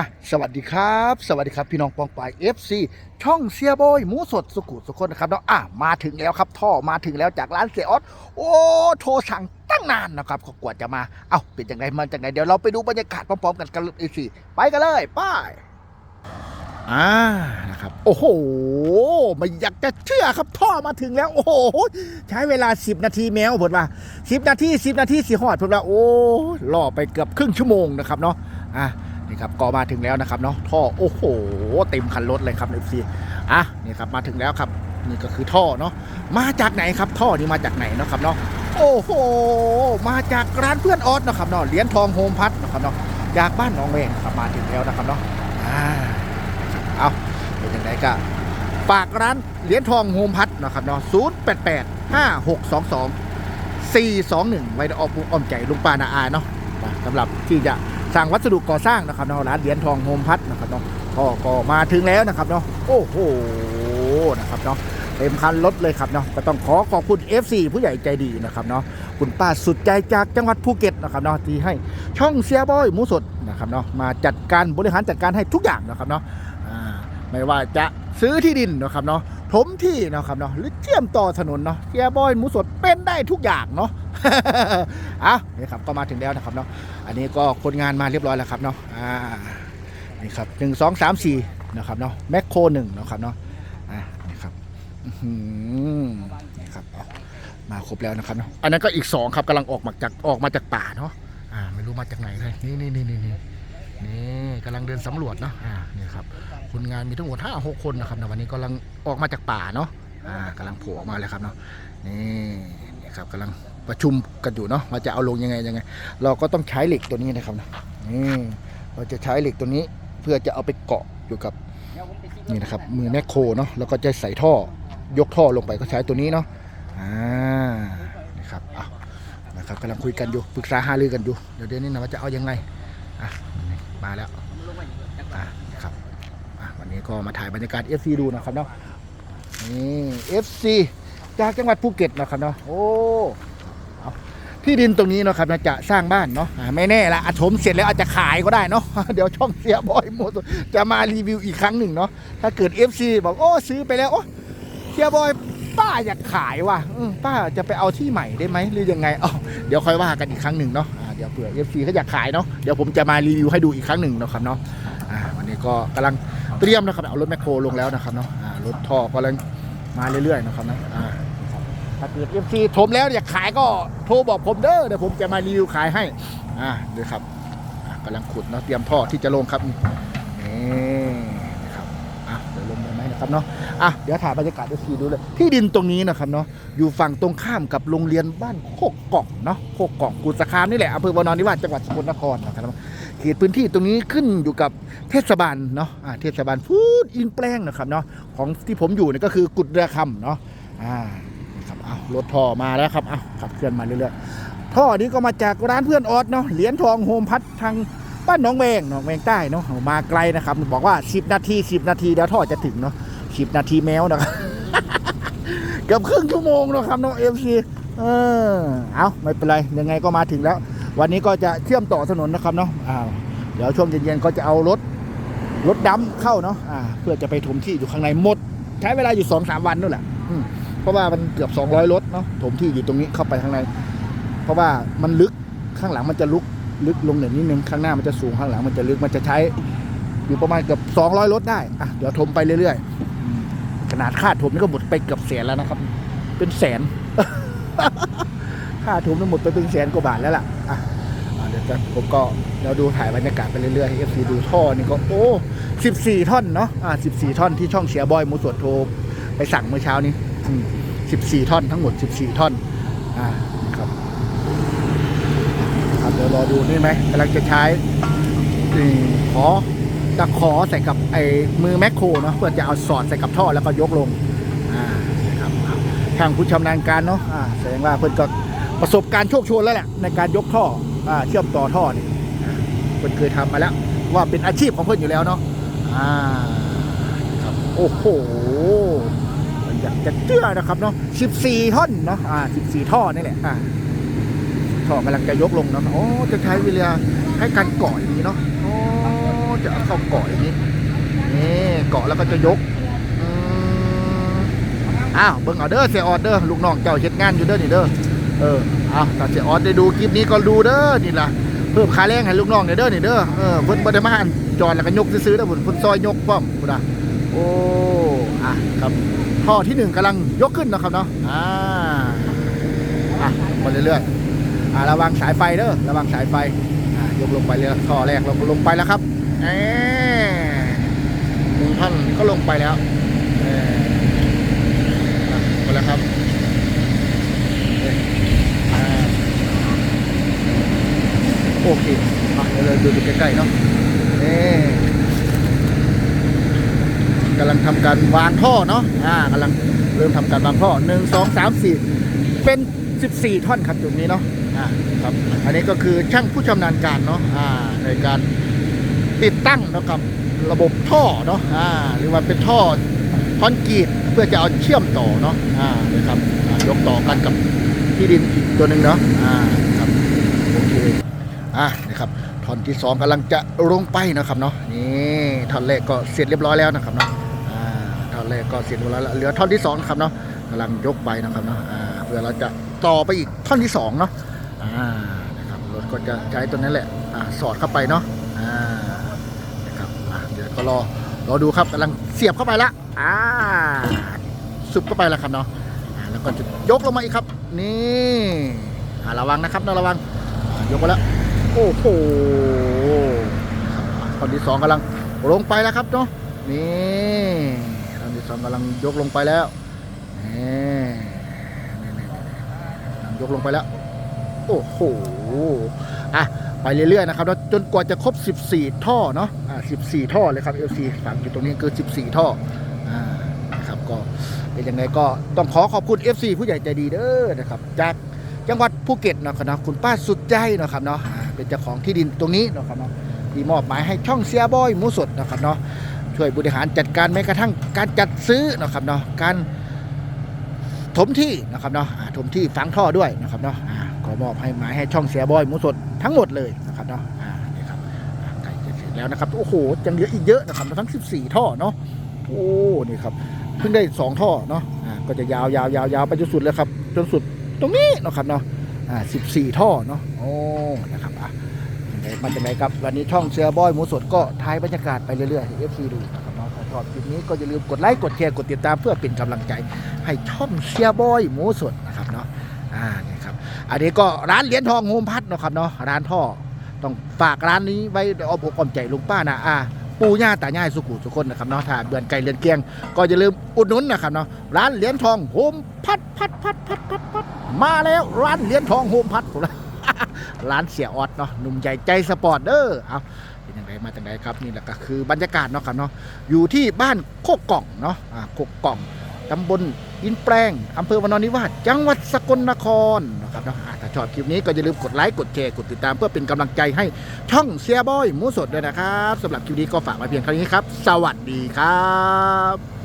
อะสวัสดีครับ สวัสดีครับ พี่น้องปองปาย FC ช่องเสียบอยหมูสดสุขุสุคนนะครับเนาะอะมาถึงแล้วครับท่อมาถึงแล้วจากร้านเสียออสโอ้โทรสั่งตั้งนานนะครับก็กว่าจะมาเอ้าเป็นยังไงมันจากไหนเดี๋ยวเราไปดูบรรยากาศพร้อมๆกันกันเลยสิไปกันเลยไป้ายอ่านะครับโอ้โหไม่อยากจะเชื่อครับท่อมาถึงแล้ว โอ้โหใช้เวลา 10 นาทีแมวเพิ่นว่า 10 นาที 10 นาทีสิฮอดเพิ่นว่าโอ้ล่อไปเกือบครึ่งชั่วโมงนะครับเนาะอะ ครับก็มาถึงแล้วนะครับเนาะท่อโอ้โหเต็มคันรถเลยครับเอฟซีอะนี่ครับมาถึงแล้วครับนี่ก็คือท่อเนาะมาจากไหนครับท่อนี้มาจากไหนเนาะครับเนาะโอ้โหมาจากร้านเพื่อนออสนะครับเนาะเหรียญทองโฮมพัทนะครับเนาะจากบ้านหนองแวงครับมาถึงแล้วนะครับเนาะอ่าเอาเป็นยังไงก็ฝากร้านเหรียญทองโฮมพัทนะครับเนาะศูนย์แปดแปดห้าหกสองสองสี่สองหนึ่งไว้ออมอกอ้อมใจลุงป้านาอาเนาะสำหรับที่จะ สั่งวัสดุก่อสร้างนะครับเนาะร้านเหรียญทองโฮมพัทนะครับเนาะก็ก็มาถึงแล้วนะครับเนาะโอ้โหนะครับเนาะเต็มคันรถเลยครับเนาะก็ต้องขอขอบคุณ FC ผู้ใหญ่ใจดีนะครับเนาะคุณป้าสุดใจจากจังหวัดภูเก็ตนะครับเนาะที่ให้ช่องเสียบอยหมูสดนะครับเนาะมาจัดการบริหารจัดการให้ทุกอย่างนะครับเนาะไม่ว่าจะซื้อที่ดินนะครับเนาะถมที่นะครับเนาะหรือเชื่อมต่อถนนเนาะเสียบอยหมูสดเป็นได้ทุกอย่างเนาะ อะนี่ครับก็มาถึงแล้วนะครับเนาะอันนี้ก็คนงานมาเรียบร้อยแล้วครับเนาะอ่านี่ครับหนึ่งสองสามสี่นะครับเนาะแมคโครหนึ่งนะครับเนาะอ่านี่ครับอื้อหือนี่ครับเอามาครบแล้วนะครับเนาะอันนั้นก็อีกสองครับกำลังออกมาจากออกมาจากป่าเนาะอ่าไม่รู้มาจากไหนเลยนี่นี่นี่นี่นี่นี่กำลังเดินสำรวจเนาะอ่านี่ครับคนงานมีทั้งหมดห้าหกคนนะครับในวันนี้กำลังออกมาจากป่าเนาะอ่ากำลังโผล่ออกมาเลยครับเนาะนี่ นี่ครับกำลังประชุมกันอยู่เนาะว่าจะเอาลงยังไงยังไง เราก็ต้องใช้เหล็กตัวนี้นะครับนะนี่เราจะใช้เหล็กตัวนี้เพื่อจะเอาไปเกาะอยู่กับนี่นะครับมือแมคโครเนาะแล้วก็จะใส่ท่อยกท่อลงไปก็ใช้ตัวนี้เนาะอ่านี่ครับเอานะครับกำลังคุยกันอยู่ปรึกษาหารือกันอยู่เดี๋ยวเดี๋ยวนี้นะว่าจะเอายังไงอะมาแล้วอะครับอะวันนี้ก็มาถ่ายบรรยากาศ FC ดูนะครับเนาะนี่ FC จากจังหวัดภูเก็ตนะครับเนาะโอ้ที่ดินตรงนี้เนาะครับนะจะสร้างบ้านเนาะอ่าไม่แน่ละอาถมเสร็จแล้วอาจจะขายก็ได้เนาะเดี๋ยวช่องเสียบอยโมดจะมารีวิวอีกครั้งหนึ่งเนาะถ้าเกิด FC บอกโอ้ซื้อไปแล้วโอ้เสียบอยป้าอยากขายว่ะอืมป้าจะไปเอาที่ใหม่ได้ไหมหรือยังไงอ๋อเดี๋ยวค่อยว่ากันอีกครั้งหนึ่งเนาะอ่าเดี๋ยวเผื่อ FC เขาอยากขายเนาะเดี๋ยวผมจะมารีวิวให้ดูอีกครั้งหนึ่งเนาะครับเนาะอ่าวันนี้ก็กำลังเตรียมนะครับเอารถแมคโครลงแล้วนะครับเนาะอ่ารถท่อกำลังมาเรื่อยๆนะครับเนาะอ่า ถ้าเกิดเอฟซีถมแล้วอยากขายก็โทรบอกผมเด้อเดี๋ยวผมจะมารีวิวขายให้อ่าเดี๋ยวครับกำลังขุดเนาะเตรียมท่อที่จะลงครับนี่นะครับอะเดี๋ยวลงได้ไหมนะครับเนาะอะเดี๋ยวถ่ายบรรยากาศเอฟซีดูเลย ที่ดินตรงนี้นะครับเนาะอยู่ฝั่งตรงข้ามกับโรงเรียนบ้านโคกกล่องเนาะโคกกล่องกุสคามนี่แหละอำเภอวานอนนิวาสจังหวัดสกลนครนะครับเขตพื้นที่ตรงนี้ขึ้นอยู่กับเทศบาลเนาะเทศบาลฟูดอินแปลงนะครับเนาะของที่ผมอยู่เนี่ยก็คือกุดเรือคำเนาะอ่า เอารถท่อมาแล้วครับเอาขับเคลื่อนมาเรื่อยๆท่อนี้ก็มาจากร้านเพื่อนออสเนาะเหรียญทองโฮมพัดทางบ้านหนองแวงหนองแวงใต้เนาะมาไกลนะครับ บอกว่า 10 นาที 10 นาทีเดี๋ยวท่อจะถึงเนาะ10 นาทีแมวนะครับเกือบครึ่งชั่วโมงนะครับน้องเอฟซีเออเอาไม่เป็นไรยังไงก็มาถึงแล้ว วันนี้ก็จะเชื่อมต่อถนนนะครับเนาะอ้าวเดี๋ยวช่วงเย็นๆก็จะเอารถรถดำเข้าเนาะอ่าเพื่อจะไปถมที่อยู่ข้างในหมด ใช้เวลาอยู่สองสามวันนู่นแหละอืม เพราะว่ามันเกือบ200รถเนาะถมที่อยู่ตรงนี้เข้าไปข้างใน เพราะว่ามันลึกข้างหลังมันจะลุกลึกลงหน่อยนิดนึงข้างหน้ามันจะสูงข้างหลังมันจะลึกมันจะใช้อยู่ประมาณเกือบ200รถได้อะเดี๋ยวถมไปเรื่อยๆขนาดค่าถมนี่ก็หมดไปเกือบแสนแล้วนะครับ เป็นแสนค่าถมนี่หมดไปเป็นแสนกว่าบาทแล้วล่ะอะเดี๋ยวผมก็เดี๋ยวดูถ่ายบรรยากาศไปเรื่อยๆให้เอฟซีดูท่อนี่ก็โอ้14 ท่อนเนาะอ่า14 ท่อนที่ช่องเชียบอยมูสวดโทรไปสั่งเมื่อเช้านี้ สิบสี่ท่อนทั้งหมดสิบสี่ท่อนอ่าครับครับเดี๋ยวรอดูนี่ไหมกำลังจะใช้ขอตะขอใส่กับไอ้มือแมคโครเนาะเพื่อจะเอาสอดใส่กับท่อแล้วก็ยกลงอ่านะครับทางผู้ชำนาญการเนาะอ่าแสดงว่าเพื่อนก็ประสบการณ์โชคโชนแล้วแหละในการยกท่ออ่าเชื่อมต่อท่อนี่เพื่อนเคยทำมาแล้วว่าเป็นอาชีพของเพื่อนอยู่แล้วเนาะอ่าครับโอ้โห อยากจะเชื่อนะครับเนาะ14 ท่อนเนาะอ่า 14 ท่อนี่แหละอ่าท่อกำลังจะยกลงเนาะโอ้จะใช้เวลาให้การเก่ออย่างนี้เนาะโอ้จะเข้าเกาะอย่างนี้นี่เกาะแล้วก็จะยกอ้าวเบิ่งเอาเด้อเสียออเด้อลูกน้องเจ้าเฮ็ดงานอยู่เด้อนี่เด้อเออเอาถ้าเสียออดได้ดูคลิปนี้ก็ดูเด้อนี่ล่ะเพิ่มค่าแรงให้ลูกน้องเนี่ยเด้อนี่เด้อเออเพิ่นบ่ได้มาอันจอดแล้วก็ยกซื้อๆเด้อเพิ่นเพิ่นซอยยกพร้อมพุ่นน่ะโอ้ อะครับท่อที่หนึ่งกำลังยกขึ้นนะครับเนาะอ่าอะไปเรื่อยๆอ่าระวังสายไฟเด้อระวังสายไฟอ่ายกลงไปเลยท่อแรกลงลงไปแล้วครับเอ๊หนึ่งท่อนก็ลงไปแล้วเอ่ออะไปแล้วครับเอ๊ะอ่าโอเคอะเดี๋ยวเราดูดูใกล้ๆเนาะนี่ กำลังทำการวางท่อเนาะอ่ากำลังเริ่มทำการวางท่อหนึ่งสองสามสี่เป็น 14 ท่อนครับจุดนี้เนาะอ่าครับอันนี้ก็คือช่างผู้ชำนาญการเนาะอ่าในการติดตั้งเนาะกับระบบท่อเนาะอ่าหรือว่าเป็นท่อคอนกรีตเพื่อจะเอาเชื่อมต่อเนาะอ่านะครับยกต่อกันกับที่ดินอีกตัวหนึ่งเนาะอ่าครับโอเคอ่านะครับท่อนที่สองกำลังจะลงไปนะครับเนาะนี่ท่อนแรกก็เสร็จเรียบร้อยแล้วนะครับเนาะ แรกก็เสร็จเรียบร้อยแล้วเหลือท่อนที่สองนะครับเนาะกำลังยกไปนะครับเนาะเพื่อเราจะต่อไปอีกท่อนที่สองเนาะอ่านะครับรถก็จะใช้ตัวนั้นแหละอ่าสอดเข้าไปเนาะอ่านะครับเดี๋ยวก็รอรอดูครับกำลังเสียบเข้าไปละอ่าสุบเข้าไปแล้วครับเนาะแล้วก็จะยกลงมาอีกครับ นี่ระวังนะครับนะระวังยกมาแล้วโอ้โหท่อนที่สองกำลังลงไปแล้วครับเนาะนี่ ท่อนที่สองกำลังยกลงไปแล้วนี่นี่นี่นี่กำลังยกลงไปแล้ว โอ้โหอะไปเรื่อยๆนะครับแล้วจนกว่าจะครบ 14 ท่อเนาะอ่า14 ท่อเลยครับ LC ฝังอยู่ตรงนี้คือ 14 ท่ออ่านะครับก็เป็นยังไงก็ต้องขอขอบคุณ FC ผู้ใหญ่ใจดีเด้อนะครับจากจังหวัดภูเก็ตเนาะครับนะคุณป้าสุดใจเนาะครับเนาะเป็นเจ้าของที่ดินตรงนี้เนาะครับเนาะที่มอบหมายให้ช่องเสียบอยมูสดนะครับเนาะ ช่วยบริหารจัดการแม้กระทั่งการจัดซื้อนะครับเนาะการถมที่นะครับเนาะถมที่ฝังท่อด้วยนะครับเนาะอ่าขอมอบให้หมายให้ช่องเสียบอยหมูสดทั้งหมดเลยนะครับเนาะนี่ครับใกล้จะเสร็จแล้วนะครับโอ้โหยังเหลืออีกเยอะนะครับทั้ง 14 ท่อเนาะโอ้นี่ครับเพิ่งได้ 2 ท่อเนาะก็จะยาวยาวยาวยาวไปจนสุดเลยครับจนสุดตรงนี้นะครับเนาะอ่า14 ท่อเนาะโอ้นะครับอะ มันจะไหนครับ วันนี้ช่องเสียบอยหมูสดก็ถ่ายบรรยากาศไปเรื่อยๆให้เอฟซีดูนะครับเนาะถ้าชอบคลิปนี้ก็อย่าลืมกดไลค์กดแชร์กดติดตามเพื่อเป็นกำลังใจ ให้ช่องเชียร์บอยหมูสดนะครับเนาะอ่านี่ครับอันนี้ก็ร้านเหรียญทองโฮมพัดนะครับเนาะร้านท่อต้องฝากร้านนี้ไว้อ้อมอกอมใจลุงป้านะอ่าปู่ย่าตายายสุขุสุคนนะครับเนาะถ้าเดือนไก่เดือนเกียง ก็อย่าลืมอุดหนุนนะครับเนาะร้านเหรียญทองโฮมพัดพัดพัดพัดพัดพัดมาแล้วร้านเหรียญทองโฮมพัดผมละ ร้านเสียออดเนาะหนุ่มใหญ่ใจสปอร์ตเด้อเอาเป็นยังไงมาจากไหนครับนี่แหละก็คือบรรยากาศเนาะครับเนาะอยู่ที่บ้านโคกกล่องเนาะอ่าโคกกล่องตำบลอินแปลงอำเภอวนนนิวาสจังหวัดสกลนครนะครับเนาะอ่าถ้าชอบคลิปนี้ก็อย่าลืมกดไลค์กดแชร์กดติดตามเพื่อเป็นกำลังใจให้ช่องเสียบอยหมูสดด้วยนะครับสำหรับคลิปนี้ก็ฝากไว้เพียงเท่านี้ครับ สวัสดีครับ